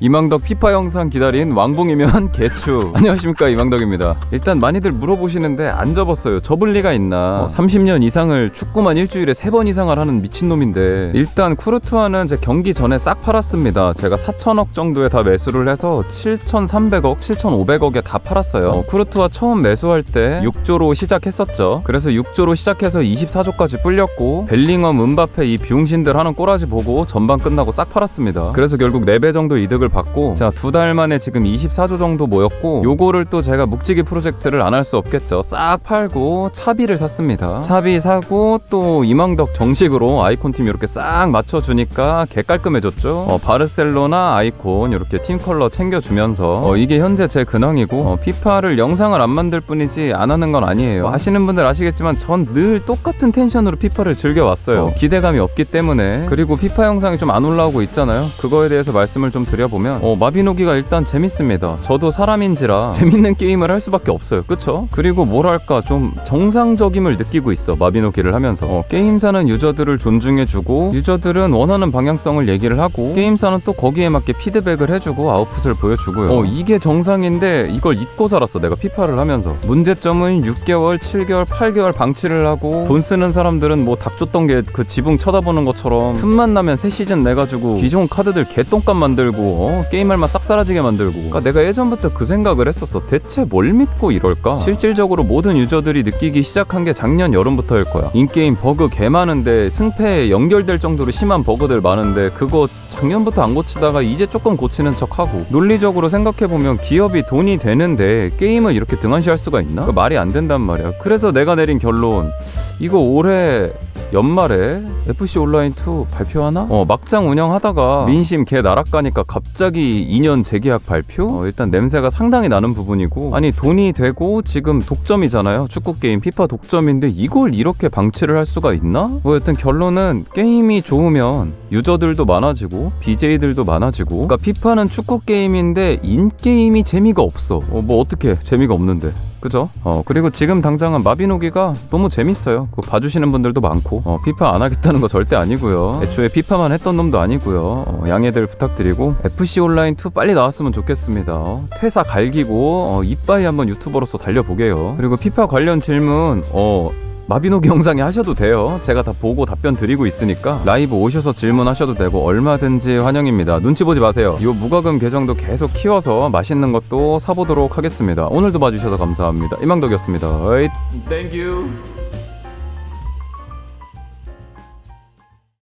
이망덕 피파 영상 기다린 왕봉이면 개추. 안녕하십니까 이망덕입니다. 일단 많이들 물어보시는데 안 접었어요. 접을 리가 있나? 어, 30년 이상을 축구만 일주일에 3번 이상을 하는 미친놈인데. 일단 쿠르투아는 제 경기 전에 싹 팔았습니다. 제가 4천억 정도에 다 매수를 해서 7,300억 7,500억에 다 팔았어요. 어, 쿠르투아 처음 매수할 때 6조로 시작했었죠. 그래서 6조로 시작해서 24조까지 불렸고 벨링엄 은바페 이 비용신들 하는 꼬라지 보고 전반 끝나고 싹 팔았습니다. 그래서 결국 4배 정도 이득을 받고 자 두 달 만에 지금 24조 정도 모였고 요거를 또 제가 묵직이 프로젝트를 안 할 수 없겠죠. 싹 팔고 차비를 샀습니다. 차비 사고 또 이망덕 정식으로 아이콘 팀 이렇게 싹 맞춰주니까 개 깔끔해졌죠. 어, 바르셀로나 아이콘 이렇게 팀 컬러 챙겨주면서 어, 이게 현재 제 근황이고 어, 피파를 영상을 안 만들 뿐이지 안 하는 건 아니에요. 뭐 아시는 분들 아시겠지만 전 늘 똑같은 텐션으로 피파를 즐겨왔어요. 어, 기대감이 없기 때문에. 그리고 피파 영상이 좀 안 올라오고 있잖아요. 그거에 대해서 말씀을 좀 드려보면 어, 마비노기가 일단 재밌습니다. 저도 사람인지라 재밌는 게임을 할 수밖에 없어요. 그쵸? 그리고 뭐랄까? 좀 정상적임을 느끼고 있어 마비노기를 하면서. 어, 게임사는 유저들을 존중해주고 유저들은 원하는 방향성을 얘기를 하고 게임사는 또 거기에 맞게 피드백을 해주고 아웃풋을 보여주고요. 어, 이게 정상인데 이걸 잊고 살았어 내가 피파를 하면서. 문제점은 6개월 7개월 8개월 방치를 하고 돈 쓰는 사람들은 뭐 닥쳤던 게 그 지붕 쳐다보는 것처럼 틈만 나면 새 시즌 내가지고 기존 카드들 개똥값 만들고 어? 게임할 맛싹 사라지게 만들고. 그러니까 내가 예전부터 그 생각을 했었어. 대체 뭘 믿고 이럴까? 실질적으로 모든 유저들이 느끼기 시작한 게 작년 여름부터일 거야. 인게임 버그 개 많은데 승패에 연결될 정도로 심한 버그들 많은데 그거 작년부터 안 고치다가 이제 조금 고치는 척하고. 논리적으로 생각해보면 기업이 돈이 되는데 게임을 이렇게 등한시할 수가 있나? 그 말이 안 된단 말이야. 그래서 내가 내린 결론 이거 올해 연말에 FC 온라인 2 발표하나? 어 막장 운영하다가 민심 개 나락가니까 갑자기 2년 재계약 발표? 어, 일단 냄새가 상당히 나는 부분이고 아니 돈이 되고 지금 독점이잖아요 축구 게임 피파 독점인데 이걸 이렇게 방치를 할 수가 있나? 뭐 여튼 결론은 게임이 좋으면 유저들도 많아지고 BJ들도 많아지고 그러니까 피파는 축구 게임인데 인 게임이 재미가 없어 어, 뭐 어떻게 재미가 없는데 그죠? 어 그리고 지금 당장은 마비노기가 너무 재밌어요. 그거 봐주시는 분들도 많고 어, 피파 안 하겠다는 거 절대 아니고요. 애초에 피파만 했던 놈도 아니고요. 어, 양해들 부탁드리고 FC 온라인 2 빨리 나왔으면 좋겠습니다. 어, 퇴사 갈기고 어, 이빠이 한번 유튜버로서 달려보게요. 그리고 피파 관련 질문 어 마비노기 영상에 하셔도 돼요. 제가 다 보고 답변 드리고 있으니까 라이브 오셔서 질문하셔도 되고 얼마든지 환영입니다. 눈치 보지 마세요. 요 무과금 계정도 계속 키워서 맛있는 것도 사보도록 하겠습니다. 오늘도 봐주셔서 감사합니다. 이망덕이었습니다. 땡큐.